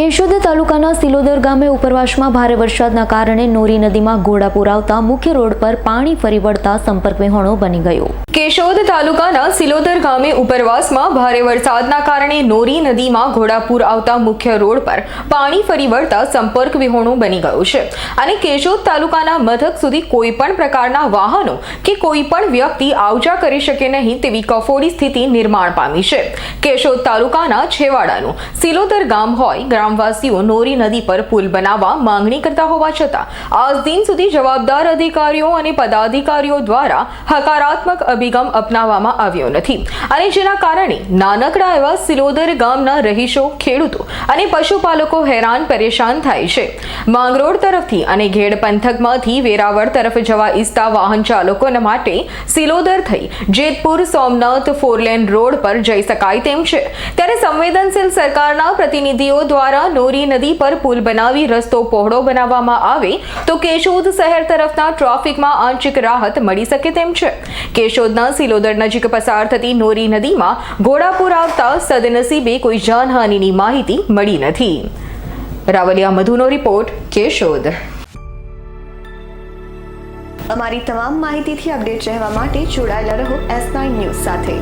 કેશોદ તાલુકાના સિલોદર ગામે ઉપરવાસમાં ભારે વરસાદના કારણે નોરી નદીમાં ઘોડાપુર આવતા મુખ્ય રોડ પર પાણી ફરી વળતા સંપર્ક વિહોણો બની ગયો. કેશોદ તાલુકાના સિલોદર ગામે ઉપરવાસમાં ભારે વરસાદના કારણે નોરી નદીમાં ઘોડાપુર આવતા મુખ્ય રોડ પર પાણી ફરી વળતા સંપર્ક વિહોણો બની ગયું છે. અને કેશોદ તાલુકાના મથક સુધી કોઈ પણ પ્રકારના વાહનો કે કોઈ પણ વ્યક્તિ આવજા કરી શકે નહીં તેવી કફોડી સ્થિતિ નિર્માણ પામી છે. કેશોદ તાલુકાના છેવાડાનું સિલોદર ગામ હોય ગ્રામવાસીઓ નોરી નદી પર પુલ બનાવવા માંગણી કરતા હોવા છતાં, આજ દિન સુધી જવાબદાર અધિકારીઓ અને પદાધિકારીઓ દ્વારા હકારાત્મક અભિગમ અપનાવવામાં આવ્યો નથી. અને જેના કારણે નાનકડા એવા સિલોદર ગામના રહીશો, ખેડૂતો અને પશુપાલકો હેરાન પરેશાન થાય છે. માંગરોળ તરફથી અને ઘેડ પંથકમાંથી વેરાવળ તરફ જવા ઈચ્છતા વાહન ચાલકોના માટે સિલોદર થઈ જેતપુર સોમનાથ ફોરલેન રોડ પર જઈ શકાય તેમ છે. ત્યારે સંવેદનશીલ સરકારના પ્રતિનિધિઓ દ્વારા નોરી નદી પર પુલ બનાવી રસ્તો પહોળો બનાવવામાં આવે તો કેશોદ શહેર તરફના ટ્રાફિકમાં આંશિક રાહત મળી શકે તેમ છે. કેશોદના સિલોદર નજીક પસાર થતી નોરી નદીમાં ઘોડાપુર આવતા સદનસીબે કોઈ જાનહાનિની માહિતી મળી નથી. રાવલિયા મધુનો રિપોર્ટ, કેશોદ. અમારી તમામ માહિતીથી અપડેટ રહેવા માટે જોડાયેલા રહો એસ નાઇન ન્યૂઝ સાથે.